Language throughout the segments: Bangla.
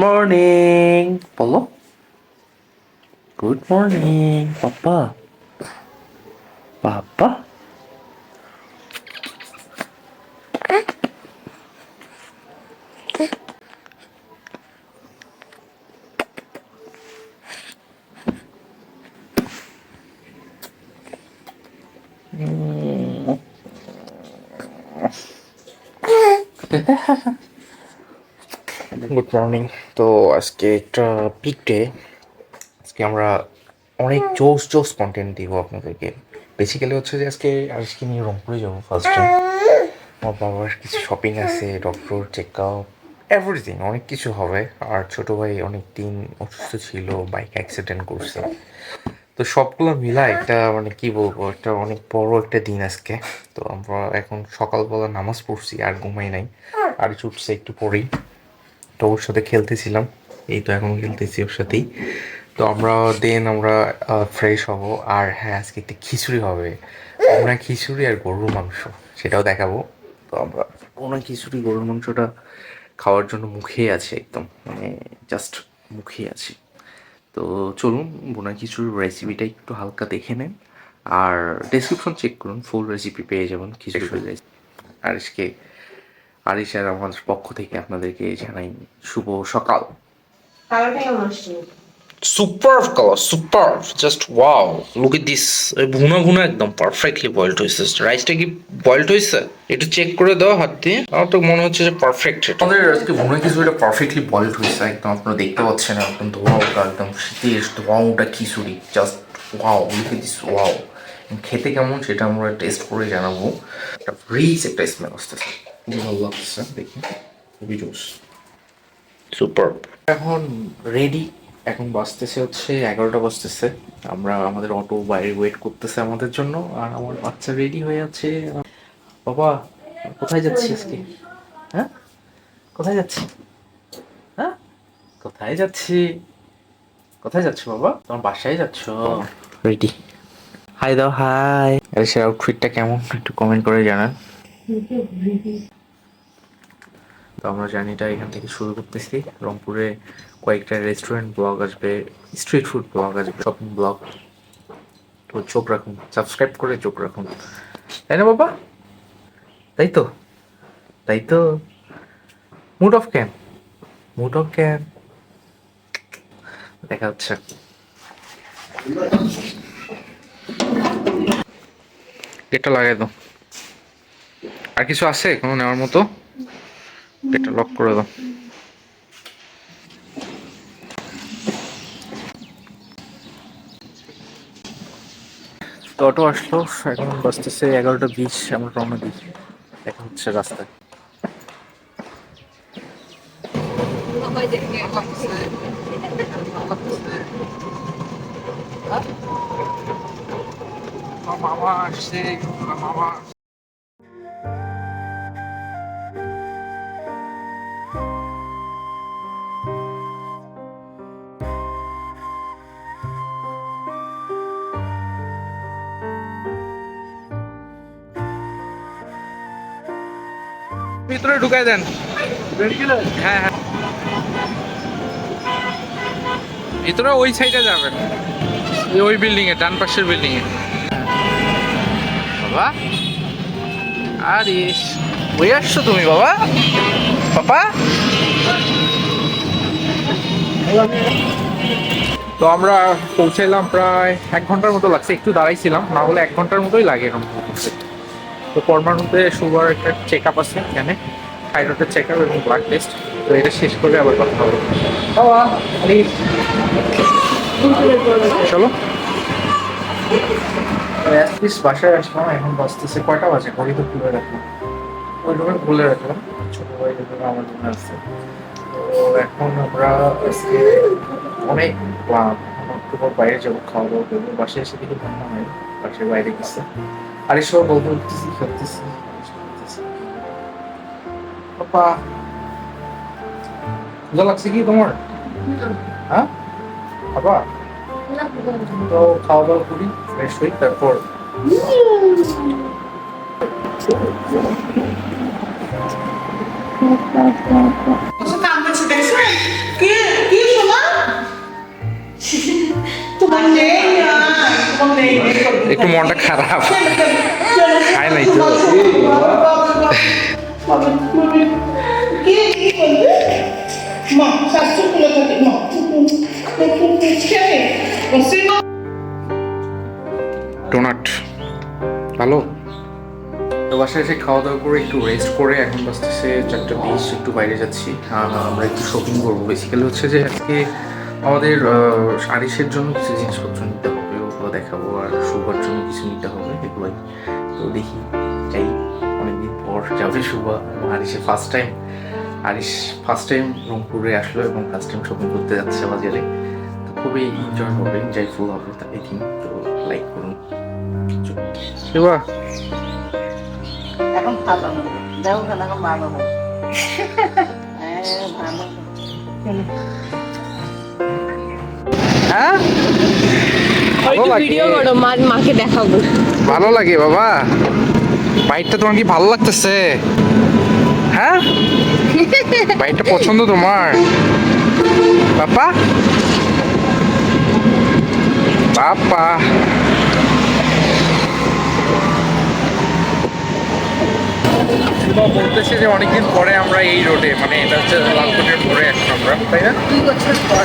morning! Polo? Good morning, Papa. Papa? Good morning. তো আজকে একটা পিক ডে আজকে আমরা অনেক জোস জোস কন্টেন্ট দিব আপনাদেরকে। বেসিক্যালি হচ্ছে যে আজকে আজকে নিয়ে রংপুরে যাব ফার্স্ট টাইম আমার বাবার কিছু শপিং আছে ডক্টর চেক আপ এভরিথিং অনেক কিছু হবে। আর ছোটো ভাই অনেক দিন অসুস্থ ছিল বাইক অ্যাক্সিডেন্ট করছে। তো সবগুলো মিলা একটা মানে কি বলব, একটা অনেক বড় একটা দিন আজকে। তো আমরা এখন সকালবেলা নামাজ পড়ছি, আর ঘুমাই নাই। আর ছুটছে একটু পরেই। তো ওর সাথে খেলতেছিলাম। এই তো এখন খেলতেছি ওর সাথেই। তো আমরা দেন আমরা ফ্রেশ হব। আর হ্যাঁ আজকে একটি খিচুড়ি হবে। আমরা খিচুড়ি আর গরুর মাংস সেটাও দেখাবো। তো আমরা ওনার খিচুড়ি গরুর মাংসটা খাওয়ার জন্য মুখেই আছে একদম। মানে জাস্ট মুখেই আছি। তো চলুন বোনা খিচুড়ির রেসিপিটা একটু হালকা দেখে নেন। আর ডেসক্রিপশন চেক করুন ফুল রেসিপি পেয়ে যাবেন খিচুড়ির রেসিপি আরিশকে আরিশ আর আমার পক্ষ থেকে আপনাদেরকে জানাই শুভ সকাল। Super colour super just wow look at this bhuna bhuna একদম পারফেক্টলি বয়েলড হয়েছে। রাইসটা কি বয়েলড হয়েছে? একটু চেক করে দাও হাত দিয়ে। আমার তো মনে হচ্ছে যে পারফেক্ট এটা। আমাদের আজকে ভুনা খিচুড়িটা পারফেক্টলি বয়েলড হয়েছে একদম আপনারা দেখতে পাচ্ছেন একদম ধোয়া ওটা একদম শীতের ধোয়া ওটা khichuri just wow look this wow খেতে কেমন সেটা আমরা টেস্ট করে জানাব। একটা রিচ একটা স্মেল আসতেছে। খুবই ভালো লাগতেছে দেখি খুবই জোস সুপার এখন রেডি এখন বাজতেছে হচ্ছে এগারোটা বাজতেছে। আমরা আমাদের অটো বাইরে ওয়েট করতেছে আমাদের জন্য আর আমার বাচ্চা রেডি হয়ে আছে। বাবা কোথায় যাচ্ছি আজকে? হ্যাঁ? কোথায় যাচ্ছি? হ্যাঁ? কোথায় যাচ্ছি? কোথায় যাচ্ছ বাবা? তোমার বাসায় যাচ্ছ? রেডি হাই দাও হাই আরে সে আউটফিটটা কেমন? একটু কমেন্ট করে জানান। তো আমরা জার্নিটা এখান থেকে শুরু করতেছি। রংপুরে কয়েকটা রেস্টুরেন্ট ব্লগ আসবে স্ট্রিট ফুড ব্লগ আসবে শপিং ব্লগ তো চোখ রাখুন সাবস্ক্রাইব করে চোখ রাখুন। তাই না বাবা? তাই তো? তাই তো? Mood off camp mood off camp দেখা হচ্ছে। এটা লাগাই দাও। আর কিছু আছে কোনো নেওয়ার মতো? এটা লক করে দাও। তো অটো আসলো এখন বাজতেছে এগারোটা বিশ আমরা রওনা দিই। এখন হচ্ছে রাস্তায়। মামা আসছে মামা ভিতরে ঢুকাই দেন। হ্যাঁ হ্যাঁ। ভিতরে ওই সাইডে যাবেন। ওই- ওই বিল্ডিং এ ডান পাশের বিল্ডিং এ। বাবা। আরে ওই আসছো তুমি বাবা। পাপা। তো আমরা পৌঁছাইলাম প্রায় এক ঘণ্টার মতো লাগছে একটু দাঁড়াইছিলাম না হলে এক ঘণ্টার মতোই লাগে এরকম। তো পরমাণুতে সুগার একটা চেক আপ আছে এখানে। থাইরয়েডের চেক আপ এবং ব্লাড টেস্ট তো এটা শেষ করে আবার কথা হবে। প্লিজ চলো। বাসায় আসলাম এখন বাজতেছে কয়টা বাজে? ঘড়ি তো খুলে রাখলাম। ওই রুমে খুলে রাখলাম। ছোট ভাই রুমে আমার জন্য আসছে তো এখন আমরা আজকে অনেক ক্লাব অক্টোবর বাইরে যাব খাওয়া দাওয়া করব। বাসায় এসে দেখি রান্না হয়। বাসায় বাইরে গেছে। আর এসব বলতে উঠতেছি খেলতেছি। পাপা ক্ষুধা লাগছে কি তোমার? হ্যাঁ? বাবা তো খাওয়া দাওয়া করি ফ্রেশ হই, তারপর। তোমার একটু মনটা খারাপ। খায় নাই তো। ডোনাট, ভালো? তো বাসায় এসে খাওয়া দাওয়া করে একটু রেস্ট করে এখন বাজতেছে চারটা বিশ, একটু বাইরে যাচ্ছি। আমরা একটু শপিং করব। বেসিক্যালি হচ্ছে যে আজকে আমাদের আরিসের জন্য কিছু জিনিসপত্র নিতে হবে। দেখাবো আর শুভার জন্য কিছু নিতে হবে এগুলোই। তো দেখি যাই অনেকদিন পর যাবে শুভা। এবং আরিসের first time Aris first time রংপুরে আসলো এবং ফার্স্ট টাইম শপিং করতে যাচ্ছে বাজারে। তো খুবই এনজয় হবে এনজয়ফুল হবে আই থিঙ্ক তো লাইক করুন। শিবা এখন ভালো দেখো কেন এখন ভালো। ভিডিও করো মা মাকে দেখাবো। ভালো লাগে বাবা। বাইকটা তোমার কি ভালো লাগতেছে? হ্যাঁ? বাইকটা পছন্দ তোমার? বাবা বাবা বলতেছে যে অনেকদিন পরে আমরা এই রোডে মানে এটা হচ্ছে লালকোটের পরে এখন আমরা তাই না? দুই বছর পর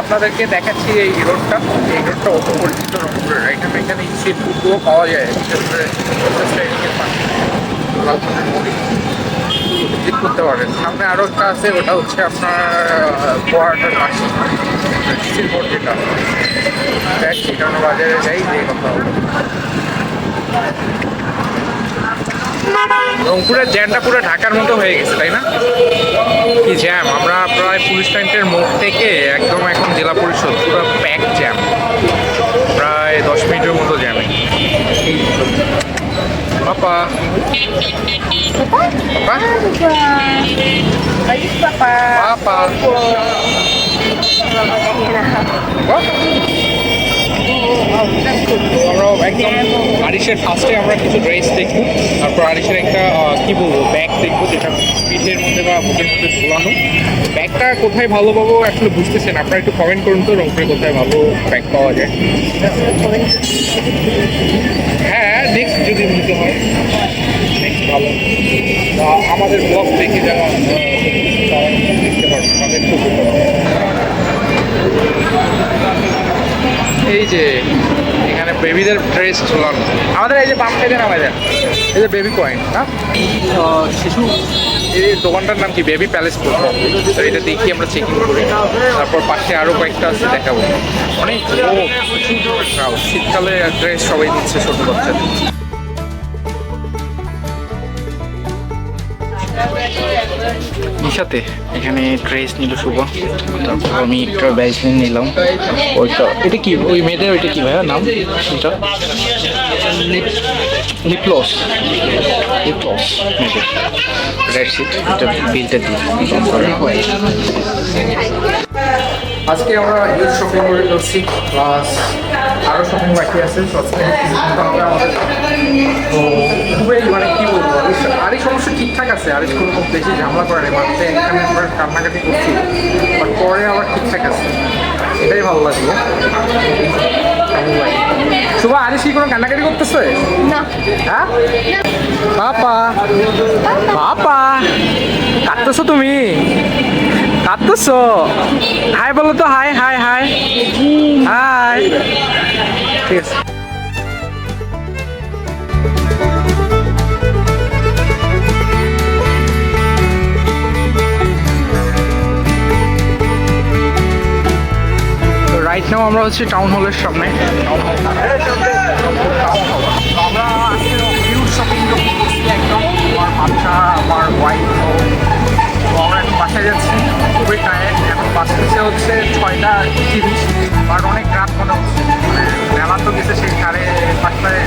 আপনাদেরকে দেখাচ্ছি এই রোডটা। এই রোডটা অত পরিচিত রংপুরের। এখানে এখানে স্ট্রিট ফুডগুলো পাওয়া যায় বিশেষ করে ভিজিট করতে পারেন। সামনে আরও একটা আছে, ওটা হচ্ছে আপনার পোয়াটার পাশে। ডিসির বোর্ড যেটা। দেখ সেটা বাজারে যাই দিয়ে কথা রংপুরের জ্যামটা পুরো ঢাকার মতো হয়ে গেছে তাই না? কি জ্যাম? আমরা প্রায় পুলিশ পয়েন্টের মোড় থেকে একদম এখন জেলা পরিষদ পুরো প্যাক জ্যাম। প্রায় দশ মিনিটের মতো জ্যামে। পাপা। পাপা। পাপা। আমরা একদম আরিসের ফার্স্টে আমরা কিছু ড্রেস দেখব। তারপর আরিসের একটা কি বলব ব্যাগ দেখব, যেটা পিঠের মধ্যে বা বুকের মধ্যে ঝোলানো। ব্যাগটা কোথায় ভালো পাবো আসলে বুঝতেছেন, আপনারা একটু কমেন্ট করুন তো, রংপুরে কোথায় ভালো ব্যাগ পাওয়া যায়। হ্যাঁ নেক্সট যদি নিতে হয়। নেক্সট ভালো। আমাদের ব্লগ দেখে তারা দেখতে পারবে তাদের খুব। এই যে এখানে বেবিদের ড্রেস ঝুলানো। আমাদের এই যে বাম নামাই দেন এই যে বেবি কয়েন না? শিশু। এই দোকানটার নাম কি? বেবি প্যালেস তো এটা দেখি আমরা চেকিং করি। তারপর পাশে আরও কয়েকটা আছে দেখাবো। অনেক শীতকালে ড্রেস সবাই দিচ্ছে ছোট বাচ্চাদের। নিশাতে, এখানে ড্রেস নিল শুভ। তারপর আমি একটা ব্যাচ নিলাম। ওইটা, এটা কি? ওই মেয়েদের ওইটা কি ভাইয়া নাম? এটা? লিপলস লিপলস মেয়েদের। রেড সিট এটা বিলটা দিই আজকে আমরা ইউজ শপিং করে করছি প্লাস আরও শপিং বাকি আছে আমাদের তো খুবই মানে কি বলব আরিস- আরিস অবশ্য ঠিকঠাক আছে আরিস কোনো খুব বেশি ঝামেলা করে নেই মাত্র এখানে আমরা কান্নাকাটি করছি বাট পরে আবার ঠিকঠাক আছে এটাই ভালো লাগল। শুভ আরিস কি কোনো কান্নাকাটি করতেছে? না। হ্যাঁ? পাপা। পাপা কাঁদতেছো তুমি? কাঁদতেছো? হাই বলো তো, হাই হাই হাই। হাই। ঠিক আছে। রাইট নাও আমরা হচ্ছে টাউন হলের সামনে। আমরা শপিং একদম আমার আমার ওয়াইফ তো আমরা বাঁচতেছে হচ্ছে ছয়টা তিরিশ বাট অনেক রাত মনে হচ্ছে। মানে বেলা তো গেছে সেই সাড়ে পাঁচটায়,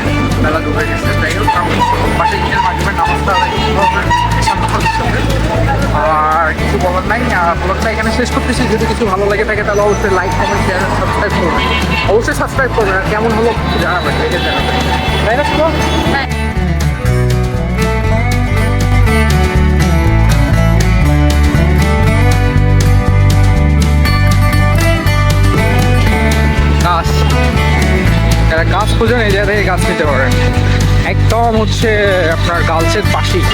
বেলা ডুবে গেছে। যাই হোক, আমি পাশে গিয়ে মাঝে নামাজটা। আর কিছু বলার নাই ব্লগটা এখানে শেষ করতেছি। যদি কিছু ভালো লাগে থাকে, তাহলে অবশ্যই লাইক কমেন্ট শেয়ার সাবস্ক্রাইব করবেন। অবশ্যই সাবস্ক্রাইব করবেন, আর কেমন হলো জানাবেন। তাই না, শুভ? গাছ নিতে পারেন। একদম হচ্ছে আপনার গার্লসের পাশেই।